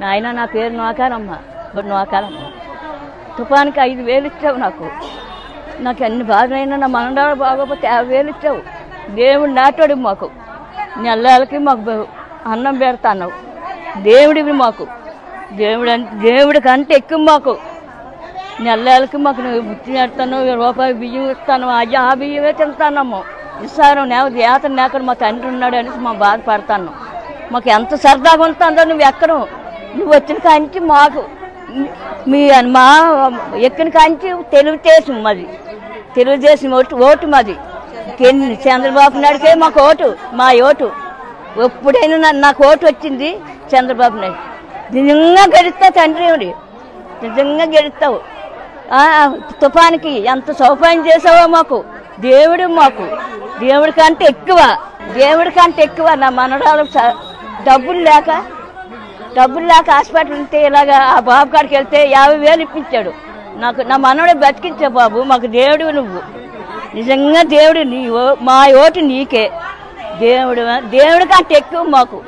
నాయన నా పేరు నోకారమ్మ నోకారమ్మ తుఫానికి ఐదు వేలు ఇచ్చావు నాకు. నాకు అన్ని బాధలైనా నా మనడాలు బాగోపోతే యాభై వేలు ఇచ్చావు. దేవుడు నాటాడు మాకు. నెలలకి మాకు అన్నం పెడతాను దేవుడివి మాకు. దేవుడు అంటే దేవుడి కంటే ఎక్కువ మాకు. నెలలకి మాకు నువ్వు బుద్ధి పెడతాను రూపాయి బియ్యం ఇస్తాను అయ్యా ఆ బియ్యమే తింటానమ్మ. ఇస్తాను నేను ఏత నేకడు మా తండ్రి ఉన్నాడు అనేసి మా బాధపడతాను మాకు ఎంత సరదాగా ఉంటుందో నువ్వు ఎక్కడ నువ్వు వచ్చిన కాంచి మాకు మీ మా ఎక్కిన కాంచి తెలుగుదేశం మాది. తెలుగుదేశం ఓటు ఓటు మాది. చంద్రబాబు నాయుడుకే మాకు ఓటు మా ఓటు. ఎప్పుడైనా నాకు ఓటు వచ్చింది చంద్రబాబు నాయుడు. నిజంగా గెలుస్తావు తండ్రి నిజంగా గెలుస్తావు. తుఫానికి ఎంత సౌపాయం చేసావో మాకు. దేవుడు మాకు. దేవుడి కంటే ఎక్కువ. దేవుడి కంటే ఎక్కువ నా మనడాలు డబ్బులు లేక డబ్బులు లేక హాస్పిటల్ ఉంటే ఇలాగా ఆ బాబు కాడికి వెళ్తే యాభై వేలు ఇప్పించాడు. నాకు నా మనవడే బతికించే బాబు మాకు దేవుడు నువ్వు. నిజంగా దేవుడు నీ ఓ- మా ఓటు నీకే. దేవుడు దేవుడి కంటే ఎక్కువ మాకు.